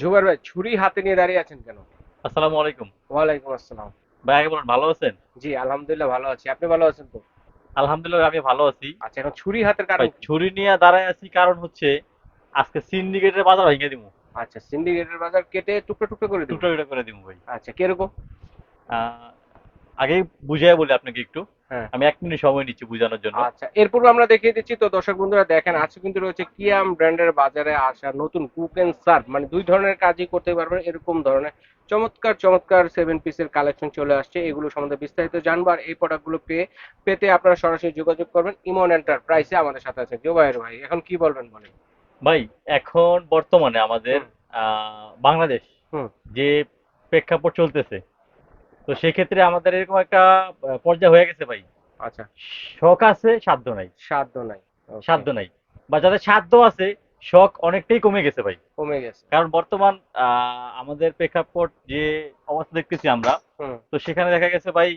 জুবাইর ভাই ছুরি হাতে নিয়ে দাঁড়িয়ে আছেন কেন? আসসালামু আলাইকুম। ওয়ালাইকুম আসসালাম। ভাই আগে বলুন ভালো আছেন? জি আলহামদুলিল্লাহ ভালো আছি। আপনি ভালো আছেন তো? আলহামদুলিল্লাহ আমি ভালো আছি। আচ্ছা এখন ছুরি হাতের কারণ ভাই ছুরি নিয়ে দাঁড়ায় আছি কারণ হচ্ছে আজকে সিন্ডিকেটের বাজার ভেঙে দিমু আচ্ছা সিন্ডিকেটের বাজার কেটে টুকরো টুকরো করে দিন টুকরো টুকরো করে দিমু ভাই। আচ্ছা কীরকম? আগে বুঝাই বলি আপনাকে একটু। আমি এক মিনিট সময় নিচ্ছি বোঝানোর জন্য। আচ্ছা এরপর আমরা দেখিয়ে দিচ্ছি তো দর্শক বন্ধুরা দেখেন আজকে কিন্তু রয়েছে কিয়াম ব্র্যান্ডের বাজারে আসা নতুন কুক এন্ড সার্ভ মানে দুই ধরনের কাজই করতে পারবেন এরকম ধরনের চমৎকার চমৎকার সেভেন পিসের কালেকশন চলে আসছে এগুলো সম্বন্ধে বিস্তারিত জানব আর এই প্রোডাক্টগুলো পেয়ে পেতে আপনারা সরাসরি যোগাযোগ করবেন ইমন এন্টারপ্রাইসে আমাদের সাথে আছে জোবাইর ভাই। এখন কি বলবেন বলেন? ভাই এখন বর্তমানে আমাদের আহ, বাংলাদেশ হুম। যে প্রেক্ষাপট চলতেছে তো সেক্ষেত্রে আমাদের এরকম একটা পর্যায়ে হয়ে গেছে ভাই। আচ্ছা। শখ আছে সাধ্য নাই। সাধ্য নাই। সাধ্য নাই। বা যাদের সাধ্য আছে শখ অনেকটাই কমে গেছে ভাই। কমে গেছে। কারণ বর্তমান আমাদের প্রেক্ষাপট যে অবস্থা দেখতেছি আমরা তো সেখানে দেখা গেছে ভাই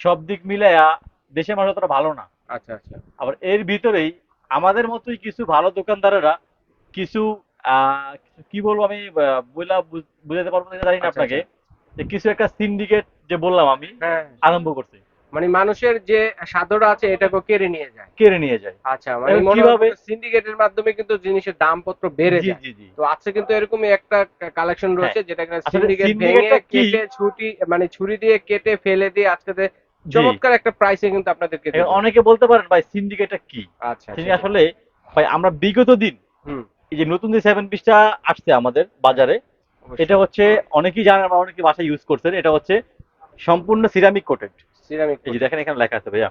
সব দিক মিলাইয়া দেশের মানুষ অতটা ভালো না। আচ্ছা আচ্ছা। আবার এর ভিতরেই আমাদের মতোই কিছু ভালো দোকানদারেরা কিছু আহ, কি বলব আমি বুঝাতে পারব না জানি না আচ্ছা, আপনাকে। যে কিছু একটা সিন্ডিকেট যে বললাম আমি হ্যাঁ। আরম্ভ করছে। মানে মানুষের যে সাধ্যটা আছে এটাকে কেড়ে নিয়ে যায়। কেড়ে নিয়ে যায়। আচ্ছা মানে কিভাবে- সিন্ডিকেটের মাধ্যমে কিন্তু জিনিসের দামপত্র বেড়ে যায়। জি জি। তো আজকে কিন্তু এরকমই একটা কালেকশন রয়েছে যেটা কিনা সিন্ডিকেট ভেঙে কেটে ছুটি মানে ছুরি দিয়ে কেটে ফেলে দিয়ে আজকে চমৎকার একটা প্রাইসে কিন্তু আপনাদেরকে অনেকে বলতে পারেন ভাই সিন্ডিকেটটা কি? আচ্ছা আসলে ভাই আমরা বিগত দিন হুম। এই যে নতুন যে সেভেন পিসটা আসছে আমাদের বাজারে। এটা হচ্ছে অনেকেই জানেন বা অনেকে বাসায় ইউজ করছেন এটা হচ্ছে সম্পূর্ণ সিরামিক কোটেড সিরামিক এই যে দেখেন এখানে লেখা আছে ভাইয়া।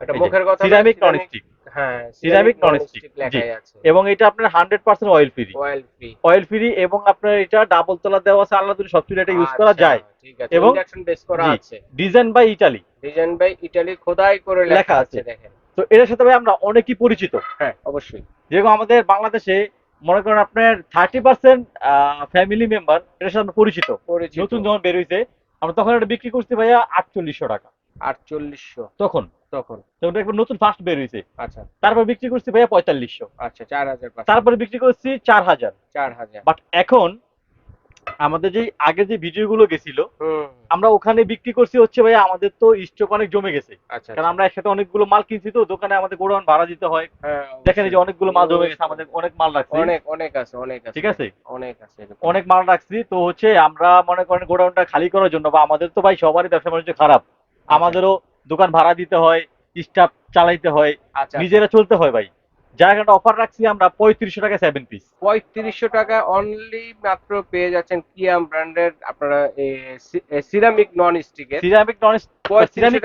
এটা মুখের কথা সিরামিক নন স্টিক হ্যাঁ আছে। এবং এটা আপনার hundred percent oil free oil free oil free এবং আপনার এটা ডাবল তলা দেওয়া আছে সব কিছু এটা ইউজ করা যায়। আচ্ছা, ঠিক আছে এবং- ইন্ডাকশন বেস করা আছে। Design by Italy design by Italy খোদাই করে লেখা আছে। দেখেন। তো এটার সাথে ভাই আমরা অনেকই পরিচিত। হ্যাঁ অবশ্যই। যেরকম আমাদের বাংলাদেশে মনে করেন আপনার থার্টি পার্সেন্ট ফ্যামিলি মেম্বার এটার সাথে পরিচিত। নতুন যখন বের হয়েছে আমরা তখন এটা বিক্রি করছি ভাইয়া আটচল্লিশশো টাকা। আটচল্লিশশো। তখন। তখন। তো একবার নতুন ফার্স্ট বের হয়েছে আচ্ছা। তারপর বিক্রি করছি ভাইয়া পঁয়তাল্লিশশো। আচ্ছা চার হাজার পাঁচশো। তারপরে বিক্রি করছি চার হাজার। চার হাজার। বাট এখন আমাদের যে আগে যে ভিডিওগুলো গেছিল আমরা ওখানে বিক্রি করছি হচ্ছে ভাই আমাদের তো স্টক অনেক জমে গেছে। আচ্ছা কারণ আমরা একসাথে অনেকগুলো মাল কিনছি তো দোকানে আমাদের গোডাউন ভাড়া দিতে হয়। হ্যাঁ, দেখেন এই যে অনেকগুলো মাল জমে গেছে আমাদের অনেক মাল রাখছি। অনেক অনেক আছে অনেক আছে। ঠিক আছে? অনেক আছে অনেক মাল রাখছি তো হচ্ছে আমরা মনে করেন গোডাউনটা খালি করার জন্য বা আমাদের তো ভাই সবারই ব্যবসা বাণিজ্য খারাপ। আমাদেরও দোকান ভাড়া দিতে হয় স্টাফ চালাইতে হয় আচ্ছা। নিজেরা চলতে হয় ভাই। যার অফার রাখছি আমরা পঁয়ত্রিশশো টাকা সেভেন পিস পঁয়ত্রিশশো টাকা অনলি মাত্র পেয়ে যাচ্ছেন কিয়াম ব্র্যান্ডের আপনারা সিরামিক নন স্টিকের সিরামিক নন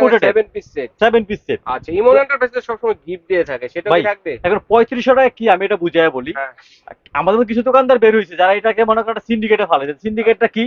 coated এর। Seven piece set seven piece set আচ্ছা ইমন এন্টারপ্রাইজে সবসময় গিফট দিয়ে থাকে সেটা কি থাকবে? এখন পঁয়ত্রিশশো টাকা কি? আমি এটা বুঝাই বলি। হ্যাঁ। আমাদের কিছু দোকানদার বের হয়েছে যারা এটাকে মনে করেন সিন্ডিকেটে ফেলে সিন্ডিকেটটা কি?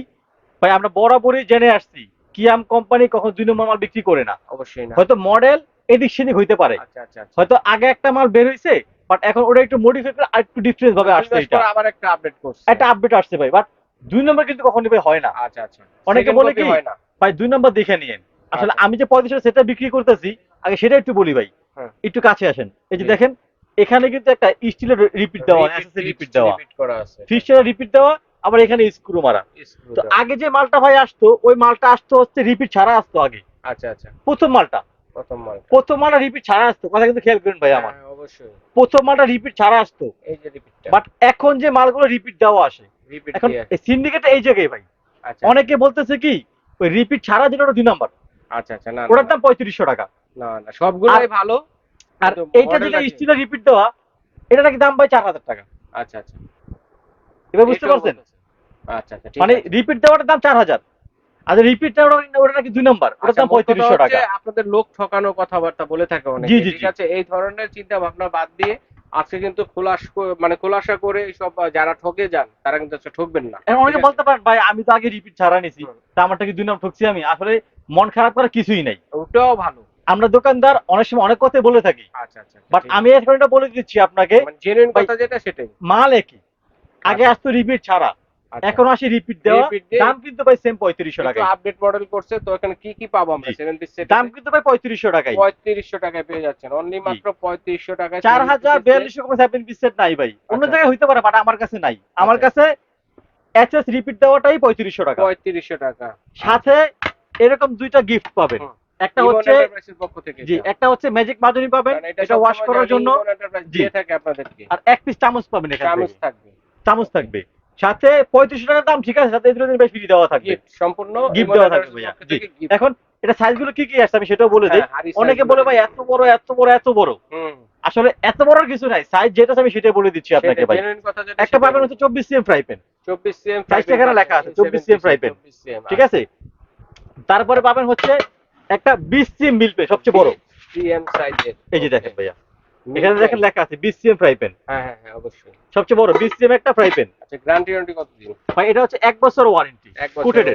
ভাই আমরা বরাবরই জেনে আসছি কিয়াম কোম্পানি কখন দুই নম্বর মাল বিক্রি করে না। অবশ্যই না। হয়তো মডেল এদিক সেদিক হইতে পারে। আচ্ছা আচ্ছা আচ্ছা। হয়তো আগে একটা মাল বের হয়েছে বাট এখন ওটা একটু মডিফাই করে আর একটু ডিফারেন্স ভাবে আসছে এটা। আবার একটা আপডেট করছে। একটা আপডেট আসছে ভাই। বাট দুই নম্বর কিন্তু কখনই ভাই হয় না। আচ্ছা আচ্ছা। অনেকে বলে কি? হয় না। ভাই দুই নম্বর দেখে নিয়েন। আসলে আচ্ছা। আমি যে পঁয়ত্রিশ সেটা বিক্রি করতেছি আগে সেটা একটু বলি ভাই। হ্যাঁ। একটু কাছে আসেন। এই যে দেখেন এখানে কিন্তু একটা স্টিলের রিপিট দেওয়া এসএসসি রিপিট দেওয়া। রিপিট করা আছে। ফিক্সচারের রিপিট দেওয়া আবার এখানে স্ক্রু মারা। তো আগে যে মালটা ভাই আসতো ওই মালটা আসতো হচ্ছে রিপিট ছাড়া আসতো আগে। আচ্ছা আচ্ছা। প্রথম মালটা। প্রথম মাল প্রথম মালটা রিপিট ছাড়া আসতো কথা কিন্তু খেয়াল করেন ভাই আমার। হ্যাঁ, অবশ্যই। প্রথম মালটা রিপিট ছাড়া আসতো। এই যে রিপিটটা বাট এখন যে মালগুলো রিপিট দেওয়া আসে রিপিট এখন সিন্ডিকেট এই জায়গায় ভাই। আচ্ছা। অনেকে বলতেছে কি ওই রিপিট ছাড়া যেটা ওটা দুই নাম্বার আচ্ছা আচ্ছা না ওটার দাম পঁয়ত্রিশশো টাকা। না না সবগুলোই ভালো আর এইটা যেটা। স্টিলের রিপিট দেওয়া এটা নাকি দাম ভাই চার হাজার টাকা। আচ্ছা আচ্ছা। এবার বুঝতে পারছেন? আচ্ছা আচ্ছা মানে রিপিট দেওয়াটার দাম চার হাজার। আর রিপিটটা ওটা নাকি দুই নাম্বার ওটার আচ্ছা, দাম পঁয়ত্রিশশো টাকা। আপনাদের লোক ঠকানো কথাবার্তা বলে থাকে অনেকে ঠিক আছে? এই ধরনের চিন্তা ভাবনা বাদ দিয়ে আজকে কিন্তু খোলাস মানে খোলাসা করে সব যারা ঠকে যান তারা কিন্তু আজকে ঠকবেন না অনেকে বলতে পারেন ভাই আমি তো আগে রিপিট ছাড়া নিছি। তা আমারটা কি দুই নাম ঠকছি আমি? আসলে মন খারাপ করার কিছুই নাই। ওটাও ভালো। আমরা দোকানদার অনেক সময় অনেক কথাই বলে থাকি। আচ্ছা আচ্ছা বাট আমি এখন এটা বলে দিচ্ছি আপনাকে আছে। মানে জেনুইন কথা যেটা সেটাই। মাল একই। আগে আচ্ছা। আসতো রিপিট ছাড়া। আচ্ছা। এখন আসি রিপিট দেওয়া। দাম কিন্তু ভাই সেম পঁয়ত্রিশশো টাকা আপডেট মডেল করছে তো এখানে কি কি পাবো আমরা? জি। সেভেন পিস সেট দাম কিন্তু ভাই টাকায়। পেয়ে যাচ্ছেন। অনলি মাত্র টাকায় কোনো সেভেন পিস সেট নাই ভাই। অন্য আচ্ছা। জায়গায় হইতে পারে বাট আমার কাছে নাই। আমার আচ্ছা। কাছে এসএস রিপিট দেওয়াটাই পঁয়ত্রিশশো টাকা। পঁয়ত্রিশশো টাকা। সাথে এরকম দুইটা গিফট পাবেন। একটা হচ্ছে জি একটা হচ্ছে ম্যাজিক মাজনি পাবেন। এটা ওয়াশ করার জন্য। জি। থাকে আপনাদেরকে। আর এক পিস চামচ পাবেন এখানে চামচ থাকবে। চামচ থাকবে। সাথে পঁয়ত্রিশশো টাকার দাম ঠিক আছে সাথে দুটো বেশ ফ্রি দেওয়া থাকবে। সম্পূর্ণ গিফট দেওয়া থাকবে ভাইয়া। এখন এটা সাইজগুলো কি কি আসছে আমি সেটাও বলে দিই। হ্যাঁ, অনেকে বলে ভাই এত বড় এত বড় এত বড়। আসলে এত বড় কিছু নাই। সাইজ যেটা আমি সেটাই বলে দিচ্ছি আপনাকে ভাই। একটা পাবেন হচ্ছে চব্বিশ সিএম ফ্রাই প্যান 24 সিএম টা এখানে লেখা আছে, 24 cm fry pan। ঠিক আছে? তারপরে পাবেন হচ্ছে একটা বিশ সিএম মিল পে সবচেয়ে বড়। সিএম সাইজের এই যে দেখেন ভাইয়া। এখানে দেখেন লেখা আছে সিএম ফ্রাই প্যান হ্যাঁ হ্যাঁ অবশ্যই। সবচেয়ে বড় সিএম একটা ফ্রাই প্যান আচ্ছা গ্যারান্টি ওয়ারেন্টি ভাই এটা হচ্ছে এক বছর ওয়ারেন্টি কুটেড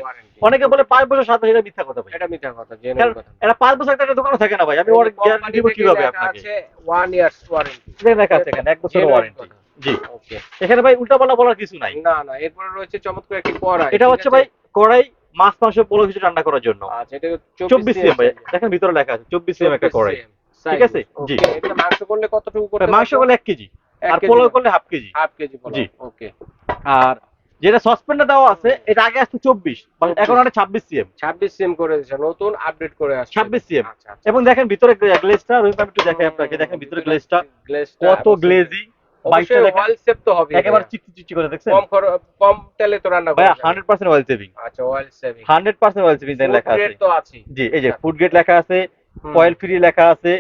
অনেকে বলে পাঁচ বছর সাত বছর এটা মিথ্যা কথা ভাই। এটা মিথ্যা কথা জেনুইন কথা। এটা বছর একটা দোকানে থাকে না ভাই আমি ওর গ্যারান্টি দিব কীভাবে আপনাকে? আছে 1 ইয়ার্স ওয়ারেন্টি এখানে লেখা আছে এখানে বছর ওয়ারেন্টি জি। ওকে এখানে ভাই বলার কিছু নাই। না না এরপরে রয়েছে চমৎকার একটি কড়াই এটা হচ্ছে ভাই কড়াই মাছ মাংস পোলো কিছু রান্না করার জন্য। আচ্ছা এটা চব্বিশ সিএম ভাই দেখেন ভিতরে লেখা আছে চব্বিশ সিএম একটা কড়াই। ঠিক আছে? জি। এটা মাংস করলে কতটুকু করতে মাংস করলে এক কেজি। আর পোলো করলে half KG. Half KG pulao জি। ওকে আর যেটা সসপেনটা দেওয়া আছে এটা আগে আসছে চব্বিশ এখন আরে ছাব্বিশ সিএম। 26 সিএম করে দিয়েছে নতুন আপডেট করে আসছে। 26 CM আচ্ছা আচ্ছা। এবং দেখেন ভিতরে গ্লেজটা রহিম একটু দেখাই আপনাকে দেখেন ভিতরে গ্লেজটা কত গ্লেজি। অয়েল সেভিং আচ্ছা লেখা আছে। তো আছে জি এই যে ফুড গ্রেড লেখা আছে হুম, অয়েল ফ্রি লেখা আছে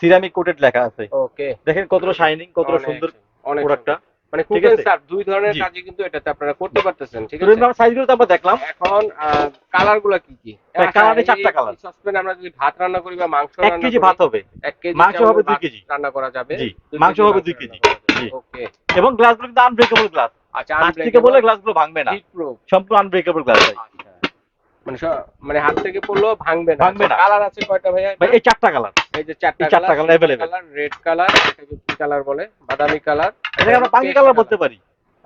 সিরামিক কোটেড লেখা আছে। ওকে দেখেন কতটা শাইনিং কতটা সুন্দর অনেক প্রোডাক্টটা মানে ঠিক কুকেন আছে? স্যার দুই ধরনের জি। কাজই কিন্তু এটাতে আপনারা করতে পারতেছেন ঠিক আছে? আমার সাইজগুলো তো আমরা দেখলাম। এখন কালারগুলো কি কি? হ্যাঁ, colour এ চারটা colour। সসপেন আমরা যদি ভাত রান্না করি বা মাংস এক কেজি ভাত হবে। এক কেজি মাংস হবে দুই ভাত কেজি। রান্না করা যাবে? জি, মাংস হবে ভাত দুই কেজি। করা যাবে। জি। ওকে এবং গ্লাসগুলো কিন্তু আনব্রেকেবল গ্লাস আচ্ছা হাত থেকে বলে গ্লাসগুলো ভাঙবে না। সম্পূর্ণ আনব্রেকেবল গ্লাস ভাই। আচ্ছা। মানে মানে হাত থেকে পড়লেও ভাঙবে না। ভাঙবে না। কালার আছে কয়টা ভাইয়া? ভাই এই চারটা কালার এই যে চারটা চারটা। কালার রেড কালার এটাকে কি কালার বলে বাদামি কালার এটাকে আমরা কালার বলতে পারি।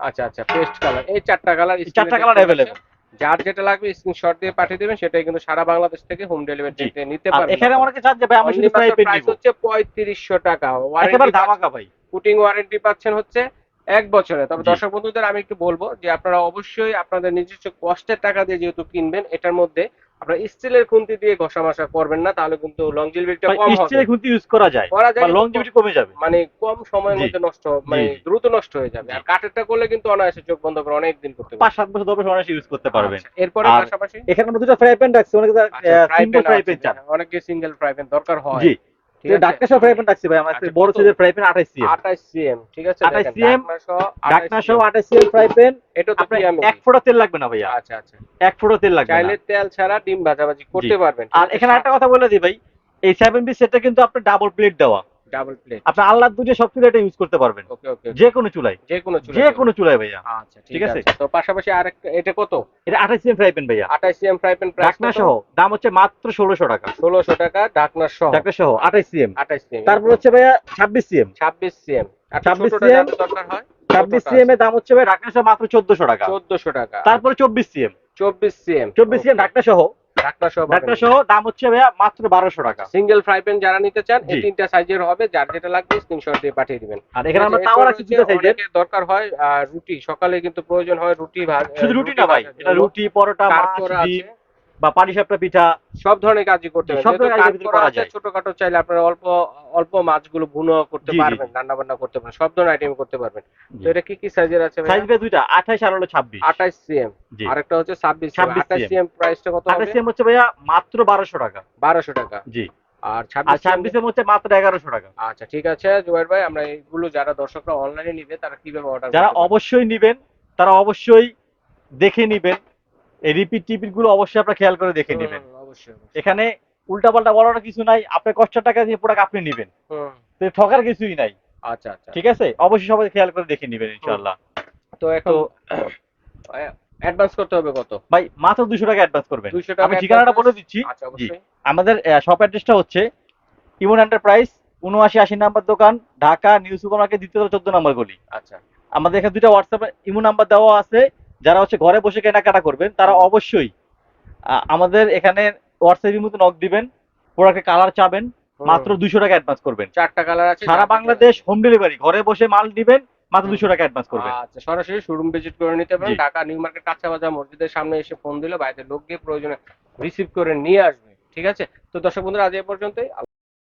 আচ্ছা আচ্ছা পেস্ট কালার এই চারটা কালার চারটা colour available। যার যেটা লাগবে স্ক্রিনশট দিয়ে পাঠিয়ে দেবেন সেটাই কিন্তু সারা বাংলাদেশ থেকে হোম ডেলিভারি। নিতে পারবেন এখানে অনেকে চান যে ভাই আমি শুধু প্যান প্রাইস হচ্ছে পঁয়ত্রিশশো টাকা। একেবারে ধামাকা ভাই। পুটিং ওয়ারেন্টি পাচ্ছেন হচ্ছে এক বছরে। তবে। দর্শক বন্ধুদের আমি একটু বলব যে আপনারা অবশ্যই আপনাদের নিজস্ব কষ্টের টাকা দিয়ে যেহেতু কিনবেন এটার মধ্যে আপনারা স্টিলের খুন্তি দিয়ে ঘষা মাসা করবেন না তাহলে কিন্তু লংজিভিটিটা কম হবে। স্টিলের খুন্তি ইউজ করা যায় করা যায় লংজিভিটি কমে যাবে। মানে কম সময়ের মধ্যে নষ্ট মানে জি, জি। দ্রুত নষ্ট হয়ে যাবে। আর জি। কাঠেরটা করলে কিন্তু অনায়াসে চোখ বন্ধ করে অনেক দিন করতে পারবেন। পাঁচ সাত বছর দশ বছর অনায়াসে ইউজ করতে পারবেন। আচ্ছা, এরপরে পাশাপাশি? এখানে আমরা দুটো ফ্রাই প্যান রাখছি অনেকে আচ্ছা, ফ্রাই আছে, প্যান অনেকে সিঙ্গেল ফ্রাই প্যান দরকার হয়। জি ঠিক আছে। ডাক্তার সহ ফ্রাই প্যান রাখছি ভাই আমার বড় সাইজের ফ্রাই প্যান আঠাশ সিএম। 28 সিএম ঠিক আছে 28 দেখেন, cm, সহ 28 আঠাশ সিএম। ফ্রাই প্যান এটা তো আপনার এক ফোঁটা তেল লাগবে না ভাইয়া। আচ্ছা আচ্ছা। এক ফোঁটা তেল লাগবে চাইলে তেল ছাড়া ডিম ভাজাভাজি করতে পারবেন আর এখানে একটা কথা বলে দিই ভাই এই সেভেন বি সেটটা কিন্তু আপনার ডাবল প্লেট দেওয়া। ডাবল প্লেট আপনি আল্লাহ দুটো সব ইউজ করতে পারবেন। ওকে ওকে যে কোনো চুলায় যে কোনো চুলা যে কোনো চুলায় ভাইয়া। আচ্ছা ঠিক আছে? তো পাশাপাশি আরেকটা এটা কত? এটা আঠাশ সিএম ফ্রাই প্যান ভাইয়া। 28 সিএম ফ্রাই প্যান প্রাইস ডাকনা সহ। দাম হচ্ছে মাত্র ষোলোশো টাকা। 1600 টাকা ঢাকনা সহ। ডাকনা সহ আঠাশ সিএম 28 সিএম তারপর হচ্ছে ভাইয়া ছাব্বিশ সিএম 26 সিএম আর 26 ছোটটা CM যাদের দরকার হয়? ছাব্বিশ সিএম এর দাম হচ্ছে ভাই ঢাকনা সহ মাত্র চোদ্দশো টাকা। 1400 টাকা। তারপরে চব্বিশ সিএম 24 সিএম চব্বিশ সিএম ঢাকনা সহ ঢাকনা সহ ঢাকনা সহ দাম হচ্ছে ভাইয়া মাত্র বারোশো টাকা। সিঙ্গেল ফ্রাই প্যান যারা নিতে চান এই তিনটা সাইজের হবে যার যেটা লাগবে স্ক্রিনশট দিয়ে পাঠিয়ে দিবেন। আর এখানে আমরা এরপর রাখছি দুটো সাইজের দরকার হয় রুটি। সকালে কিন্তু প্রয়োজন হয় রুটি ভাত শুধু রুটি না ভাই এটা রুটি পরোটা মাছ ডিম। আছে। বা পাটিসাপটা পিঠা সব ধরনের কাজই করতে জি, পারেন সব ধরনের কাজের ভিতরে কাঠকোড়া করা যায়। ছোটখাটো চাইলে আপনারা অল্প অল্প মাছগুলো ভুনো করতে পারবেন। রান্না বান্না করতে পারবেন সব ধরনের আইটেম করতে পারবেন। তো এটা কি কি সাইজের আছে সাইজ ভাই দুইটা আঠাইশ আর হলো ছাব্বিশ। 28 সিএম আরেকটা হচ্ছে 26 সিএম 26 28 সিএম প্রাইসটা কত হবে? সিএম হচ্ছে ভাইয়া মাত্র বারোশো টাকা। 1200 টাকা। জি। আর 26 ছাব্বিশ হচ্ছে মাত্র এগারোশো টাকা। আচ্ছা ঠিক আছে জুবাইর ভাই আমরা এইগুলো যারা দর্শকরা অনলাইনে নিবে তারা কীভাবে অর্ডার যারা অবশ্যই নিবেন তারা অবশ্যই দেখে নিবেন। এই রিপিট টিপিটগুলো অবশ্যই আপনারা খেয়াল করে দেখে নিবেন। অবশ্যই অবশ্যই। এখানে উল্টাপাল্টা বলার কিছু নাই আপনার কষ্টের টাকা দিয়ে প্রোডাক্ট আপনি নিবেন। তো ঠকার কিছুই নাই। আচ্ছা আচ্ছা। ঠিক আছে? অবশ্যই সবাই খেয়াল করে দেখে নিবেন ইনশাআল্লাহ। তো এখন অ্যাডভান্স করতে হবে কত? ভাই মাত্র দুশো টাকা অ্যাডভান্স করবেন। আমি ঠিকানাটা বলে দিচ্ছি। আচ্ছা অবশ্যই। আমাদের শপ অ্যাড্রেসটা হচ্ছে ইমন এন্টারপ্রাইজ উনআশি আশি নাম্বার দোকান ঢাকা নিউ সুপার মার্কেট দ্বিতীয় চোদ্দ নম্বর গলি। আচ্ছা। আমাদের এখানে দুইটা হোয়াটসঅ্যাপ ইমো নাম্বার দেওয়া আছে। যারা হচ্ছে ঘরে বসে কেনাকাটা করবেন তারা অবশ্যই আমাদের এখানে হোয়াটসঅ্যাপ ইমোতে নক দিবেন প্রোডাক্টের কালার চাবেন মাত্র দুশো টাকা অ্যাডভান্স করবেন। চারটা কালার আছে সারা বাংলাদেশ হোম ডেলিভারি ঘরে বসে মাল দিবেন মাত্র দুশো টাকা অ্যাডভান্স করবেন। আচ্ছা সরাসরি শোরুম ভিজিট করে নিতে পারেন। ঢাকা নিউ মার্কেট কাঁচা বাজার মসজিদের সামনে এসে ফোন দিলে বাড়িতে লোক গিয়ে প্রয়োজনে রিসিভ করে নিয়ে আসবে ঠিক আছে? তো দর্শক বন্ধুরা আজ এ পর্যন্তই।